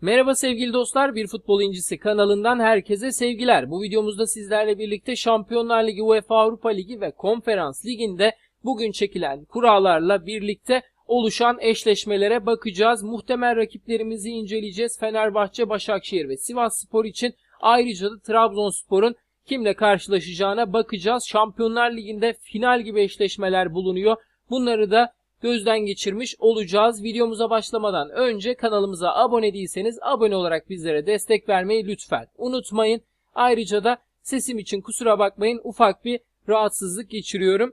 Merhaba sevgili dostlar, Bir Futbol İncisi kanalından herkese sevgiler. Bu videomuzda sizlerle birlikte Şampiyonlar Ligi, UEFA Avrupa Ligi ve Konferans Ligi'nde bugün çekilen kurallarla birlikte oluşan eşleşmelere bakacağız. Muhtemel rakiplerimizi inceleyeceğiz. Fenerbahçe, Başakşehir ve Sivas Spor için ayrıca da Trabzonspor'un kimle karşılaşacağına bakacağız. Şampiyonlar Ligi'nde final gibi eşleşmeler bulunuyor. Bunları da gözden geçirmiş olacağız. Videomuza başlamadan önce kanalımıza abone değilseniz abone olarak bizlere destek vermeyi lütfen unutmayın. Ayrıca da sesim için kusura bakmayın ufak bir rahatsızlık geçiriyorum.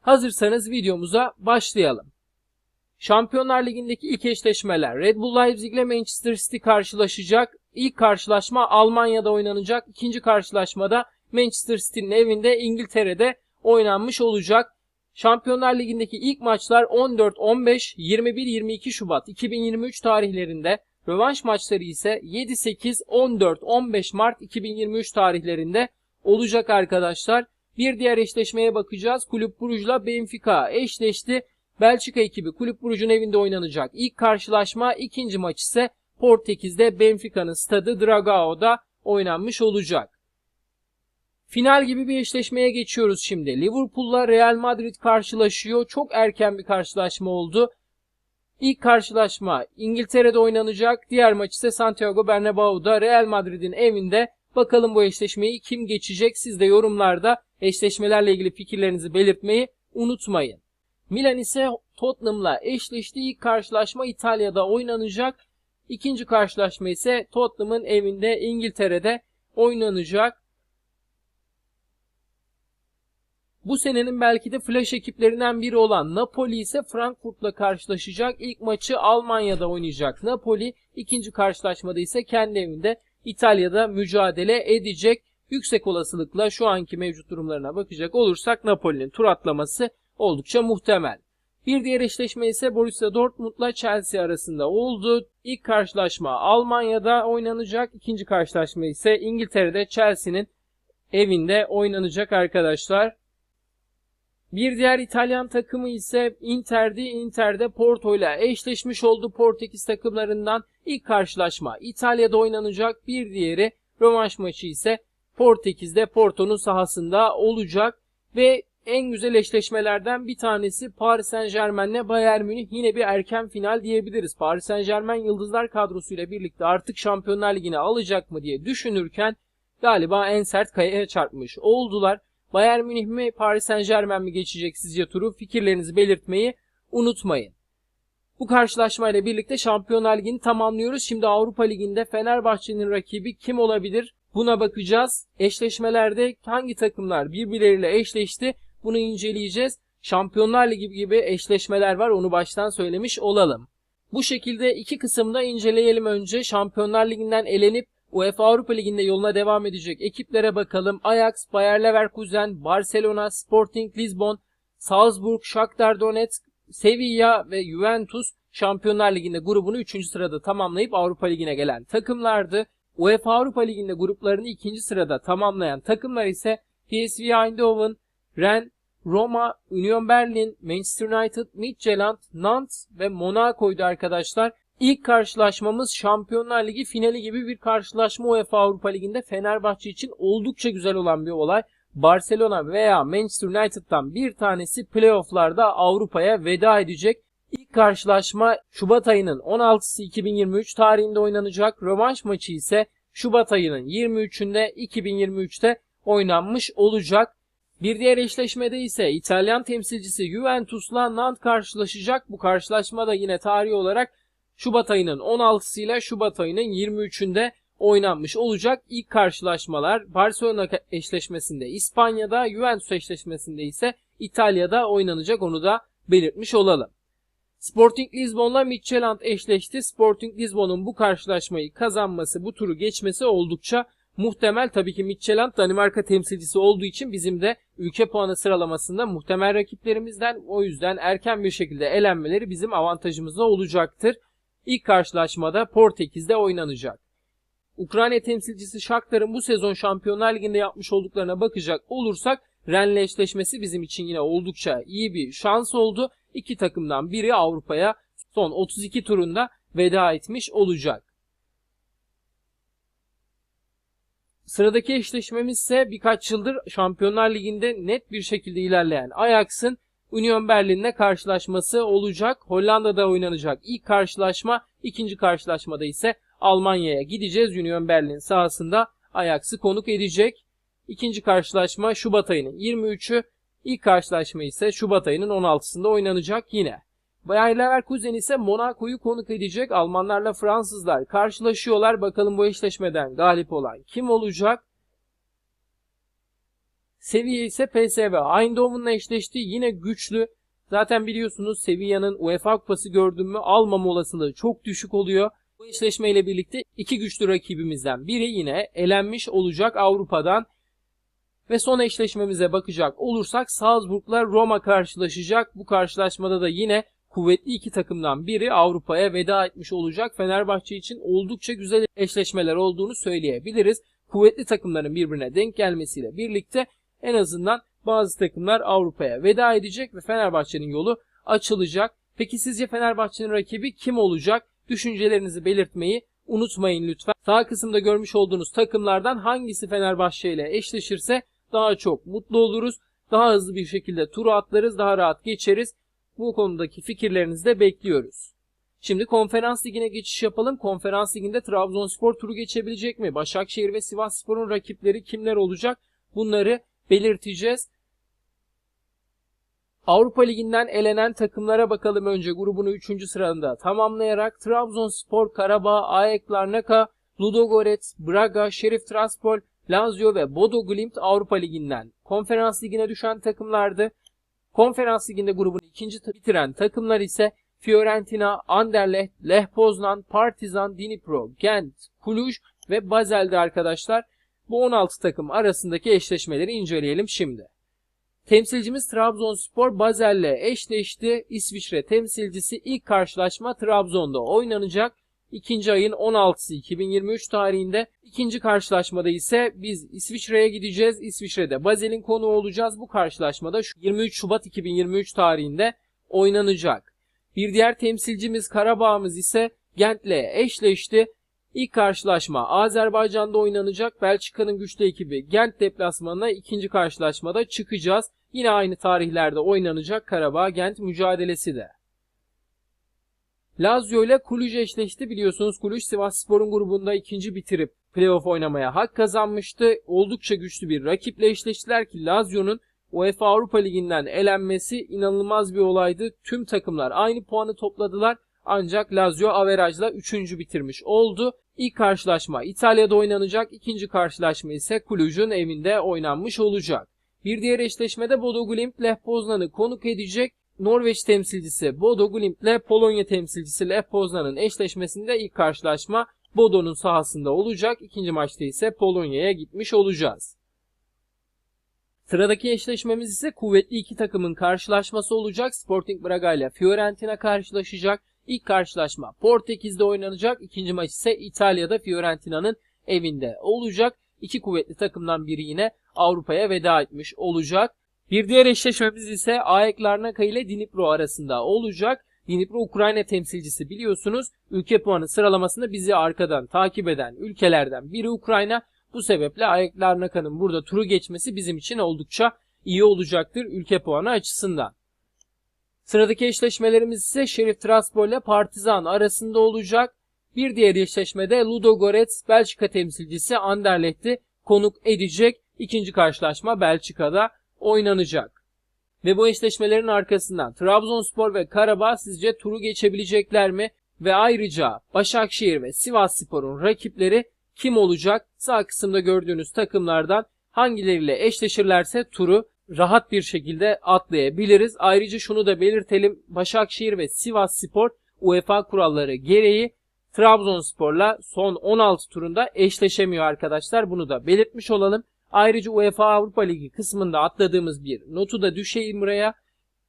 Hazırsanız videomuza başlayalım. Şampiyonlar Ligi'ndeki ilk eşleşmeler Red Bull Leipzig ile Manchester City karşılaşacak. İlk karşılaşma Almanya'da oynanacak. İkinci karşılaşmada Manchester City'nin evinde İngiltere'de oynanmış olacak. Şampiyonlar Ligi'ndeki ilk maçlar 14-15, 21-22 Şubat 2023 tarihlerinde, rövanş maçları ise 7-8, 14-15 Mart 2023 tarihlerinde olacak arkadaşlar. Bir diğer eşleşmeye bakacağız. Kulüp Brugge'la Benfica eşleşti. Belçika ekibi Kulüp Brugge'un evinde oynanacak. İlk karşılaşma, ikinci maç ise Portekiz'de Benfica'nın stadı Dragao'da oynanmış olacak. Final gibi bir eşleşmeye geçiyoruz şimdi. Liverpool'la Real Madrid karşılaşıyor. Çok erken bir karşılaşma oldu. İlk karşılaşma İngiltere'de oynanacak. Diğer maç ise Santiago Bernabeu'da Real Madrid'in evinde. Bakalım bu eşleşmeyi kim geçecek? Siz de yorumlarda eşleşmelerle ilgili fikirlerinizi belirtmeyi unutmayın. Milan ise Tottenham'la eşleşti. İlk karşılaşma İtalya'da oynanacak. İkinci karşılaşma ise Tottenham'ın evinde İngiltere'de oynanacak. Bu senenin belki de flash ekiplerinden biri olan Napoli ise Frankfurt'la karşılaşacak. İlk maçı Almanya'da oynayacak Napoli. ikinci karşılaşmada ise kendi evinde İtalya'da mücadele edecek. Yüksek olasılıkla şu anki mevcut durumlarına bakacak olursak Napoli'nin tur atlaması oldukça muhtemel. Bir diğer eşleşme ise Borussia Dortmund'la Chelsea arasında oldu. İlk karşılaşma Almanya'da oynanacak. İkinci karşılaşma ise İngiltere'de Chelsea'nin evinde oynanacak arkadaşlar. Bir diğer İtalyan takımı ise Inter'di. Inter'de Porto ile eşleşmiş oldu Portekiz takımlarından. ilk karşılaşma İtalya'da oynanacak. Bir diğeri rövanş maçı ise Portekiz'de Porto'nun sahasında olacak. Ve en güzel eşleşmelerden bir tanesi Paris Saint Germain'le Bayern Münih yine bir erken final diyebiliriz. Paris Saint Germain yıldızlar kadrosuyla birlikte artık Şampiyonlar Ligi'ne alacak mı diye düşünürken galiba en sert kayaya çarpmış oldular. Bayern Münih mi Paris Saint Germain mi geçecek sizce turu? Fikirlerinizi belirtmeyi unutmayın. Bu karşılaşmayla birlikte Şampiyonlar Ligi'ni tamamlıyoruz. Şimdi Avrupa Ligi'nde Fenerbahçe'nin rakibi kim olabilir? Buna bakacağız. Eşleşmelerde hangi takımlar birbirleriyle eşleşti? Bunu inceleyeceğiz. Şampiyonlar Ligi gibi eşleşmeler var. Onu baştan söylemiş olalım. Bu şekilde iki kısımda inceleyelim önce. Şampiyonlar Ligi'nden elenip UEFA Avrupa Ligi'nde yoluna devam edecek ekiplere bakalım. Ajax, Bayer Leverkusen, Barcelona, Sporting Lisbon, Salzburg, Shakhtar Donetsk, Sevilla ve Juventus Şampiyonlar Ligi'nde grubunu 3. sırada tamamlayıp Avrupa Ligi'ne gelen takımlardı. UEFA Avrupa Ligi'nde gruplarını 2. sırada tamamlayan takımlar ise PSV Eindhoven, Rennes, Roma, Union Berlin, Manchester United, Midtjylland, Nantes ve Monaco'ydu arkadaşlar. İlk karşılaşmamız Şampiyonlar Ligi finali gibi bir karşılaşma UEFA Avrupa Ligi'nde Fenerbahçe için oldukça güzel olan bir olay. Barcelona veya Manchester United'dan bir tanesi playofflarda Avrupa'ya veda edecek. İlk karşılaşma Şubat ayının 16'sı 2023 tarihinde oynanacak. Rövanş maçı ise Şubat ayının 23'ünde 2023'te oynanmış olacak. Bir diğer eşleşmede ise İtalyan temsilcisi Juventus'la Nantes karşılaşacak. Bu karşılaşma da yine tarihi olarak Şubat ayının 16'sı ile Şubat ayının 23'ünde oynanmış olacak. İlk karşılaşmalar Barcelona eşleşmesinde İspanya'da, Juventus eşleşmesinde ise İtalya'da oynanacak onu da belirtmiş olalım. Sporting Lisbon'la Midtjylland eşleşti. Sporting Lisbon'un bu karşılaşmayı kazanması, bu turu geçmesi oldukça muhtemel. Tabii ki Midtjylland Danimarka temsilcisi olduğu için bizim de ülke puanı sıralamasında muhtemel rakiplerimizden o yüzden erken bir şekilde elenmeleri bizim avantajımıza olacaktır. İlk karşılaşmada Portekiz'de oynanacak. Ukrayna temsilcisi Shakhtar'ın bu sezon Şampiyonlar Ligi'nde yapmış olduklarına bakacak olursak Ren'le eşleşmesi bizim için yine oldukça iyi bir şans oldu. İki takımdan biri Avrupa'ya son 32 turunda veda etmiş olacak. Sıradaki eşleşmemiz ise birkaç yıldır Şampiyonlar Ligi'nde net bir şekilde ilerleyen Ajax'ın Union Berlin'le karşılaşması olacak. Hollanda'da oynanacak ilk karşılaşma. ikinci karşılaşmada ise Almanya'ya gideceğiz. Union Berlin sahasında Ajax'ı konuk edecek. İkinci karşılaşma Şubat ayının 23'ü. İlk karşılaşma ise Şubat ayının 16'sında oynanacak yine. Bayer Leverkusen ise Monaco'yu konuk edecek. Almanlarla Fransızlar karşılaşıyorlar. Bakalım bu eşleşmeden galip olan kim olacak? Seviye ise PSV Eindhoven'la eşleşti. Yine güçlü. Zaten biliyorsunuz Sevilla'nın UEFA kupası gördüm mü almama olasılığı çok düşük oluyor. Bu eşleşmeyle birlikte iki güçlü rakibimizden biri yine elenmiş olacak Avrupa'dan. Ve son eşleşmemize bakacak olursak Salzburg'la Roma karşılaşacak. Bu karşılaşmada da yine kuvvetli iki takımdan biri Avrupa'ya veda etmiş olacak. Fenerbahçe için oldukça güzel eşleşmeler olduğunu söyleyebiliriz. Kuvvetli takımların birbirine denk gelmesiyle birlikte en azından bazı takımlar Avrupa'ya veda edecek ve Fenerbahçe'nin yolu açılacak. Peki sizce Fenerbahçe'nin rakibi kim olacak? Düşüncelerinizi belirtmeyi unutmayın lütfen. Sağ kısımda görmüş olduğunuz takımlardan hangisi Fenerbahçe ile eşleşirse daha çok mutlu oluruz. Daha hızlı bir şekilde turu atlarız, daha rahat geçeriz. Bu konudaki fikirlerinizi de bekliyoruz. Şimdi konferans ligine geçiş yapalım. Konferans liginde Trabzonspor turu geçebilecek mi? Başakşehir ve Sivasspor'un rakipleri kimler olacak? Bunları belirteceğiz. Avrupa Ligi'nden elenen takımlara bakalım önce grubunu 3. sırada tamamlayarak Trabzonspor, Karabağ, AEK Larnaka, Ludogorets, Braga, Şerif Tiraspol, Lazio ve Bodo Glimt Avrupa Ligi'nden Konferans Ligi'ne düşen takımlardı. Konferans Ligi'nde grubunu ikinci bitiren takımlar ise Fiorentina, Anderlecht, Lech Poznan, Partizan, Dnipro, Gent, Cluj ve Basel'de arkadaşlar. Bu 16 takım arasındaki eşleşmeleri inceleyelim şimdi. Temsilcimiz Trabzonspor Basel'le eşleşti. İsviçre temsilcisi ilk karşılaşma Trabzon'da oynanacak. İkinci ayın 16'sı 2023 tarihinde. İkinci karşılaşmada ise biz İsviçre'ye gideceğiz. İsviçre'de Basel'in konuğu olacağız. Bu karşılaşmada 23 Şubat 2023 tarihinde oynanacak. Bir diğer temsilcimiz Karabağ'ımız ise Gent'le eşleşti. İlk karşılaşma Azerbaycan'da oynanacak. Belçika'nın güçlü ekibi Gent deplasmanına ikinci karşılaşmada çıkacağız. Yine aynı tarihlerde oynanacak Karabağ-Gent mücadelesi de. Lazio ile Cluj eşleşti. Biliyorsunuz Cluj Sivasspor'un grubunda ikinci bitirip playoff oynamaya hak kazanmıştı. Oldukça güçlü bir rakiple eşleştiler ki Lazio'nun UEFA Avrupa Ligi'nden elenmesi inanılmaz bir olaydı. Tüm takımlar aynı puanı topladılar. Ancak Lazio averajla 3. bitirmiş oldu. İlk karşılaşma İtalya'da oynanacak. ikinci karşılaşma ise Cluj'un evinde oynanmış olacak. Bir diğer eşleşmede Bodo Glimt Lech Poznan'ı konuk edecek. Norveç temsilcisi Bodo Glimt ile Polonya temsilcisi Lech Poznan'ın eşleşmesinde ilk karşılaşma Bodo'nun sahasında olacak. İkinci maçta ise Polonya'ya gitmiş olacağız. Sıradaki eşleşmemiz ise kuvvetli iki takımın karşılaşması olacak. Sporting Braga ile Fiorentina karşılaşacak. İlk karşılaşma Portekiz'de oynanacak. İkinci maç ise İtalya'da Fiorentina'nın evinde olacak. İki kuvvetli takımdan biri yine Avrupa'ya veda etmiş olacak. Bir diğer eşleşmemiz ise AEK Larnaka ile Dnipro arasında olacak. Dnipro Ukrayna temsilcisi biliyorsunuz. Ülke puanı sıralamasında bizi arkadan takip eden ülkelerden biri Ukrayna. Bu sebeple AEK Larnaka'nın burada turu geçmesi bizim için oldukça iyi olacaktır ülke puanı açısından. Sıradaki eşleşmelerimiz ise Şerif Tiraspol ile Partizan arasında olacak. Bir diğer eşleşmede Ludogorets Belçika temsilcisi Anderlecht'i konuk edecek. İkinci karşılaşma Belçika'da oynanacak. Ve bu eşleşmelerin arkasından Trabzonspor ve Karabağ sizce turu geçebilecekler mi? Ve ayrıca Başakşehir ve Sivasspor'un rakipleri kim olacak? Sağ kısımda gördüğünüz takımlardan hangileriyle eşleşirlerse turu rahat bir şekilde atlayabiliriz. Ayrıca şunu da belirtelim. Başakşehir ve Sivasspor UEFA kuralları gereği Trabzonspor'la son 16 turunda eşleşemiyor arkadaşlar. Bunu da belirtmiş olalım. Ayrıca UEFA Avrupa Ligi kısmında atladığımız bir notu da düşeyim buraya.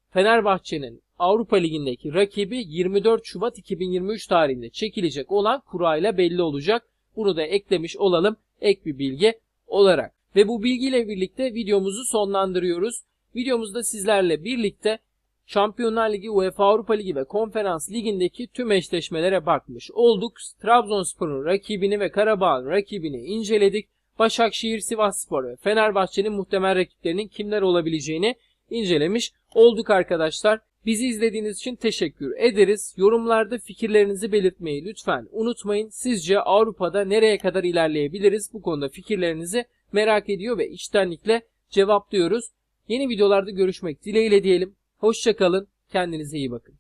Fenerbahçe'nin Avrupa Ligi'ndeki rakibi 24 Şubat 2023 tarihinde çekilecek olan kura ile belli olacak. Bunu da eklemiş olalım ek bir bilgi olarak. Ve bu bilgiyle birlikte videomuzu sonlandırıyoruz. Videomuzda sizlerle birlikte Şampiyonlar Ligi, UEFA Avrupa Ligi ve Konferans Ligi'ndeki tüm eşleşmelere bakmış olduk. Trabzonspor'un rakibini ve Karabağ'ın rakibini inceledik. Başakşehir, Sivasspor ve Fenerbahçe'nin muhtemel rakiplerinin kimler olabileceğini incelemiş olduk arkadaşlar. Bizi izlediğiniz için teşekkür ederiz. Yorumlarda fikirlerinizi belirtmeyi lütfen unutmayın. Sizce Avrupa'da nereye kadar ilerleyebiliriz? Bu konuda fikirlerinizi merak ediyor ve içtenlikle cevaplıyoruz. Yeni videolarda görüşmek dileğiyle diyelim. Hoşçakalın. Kendinize iyi bakın.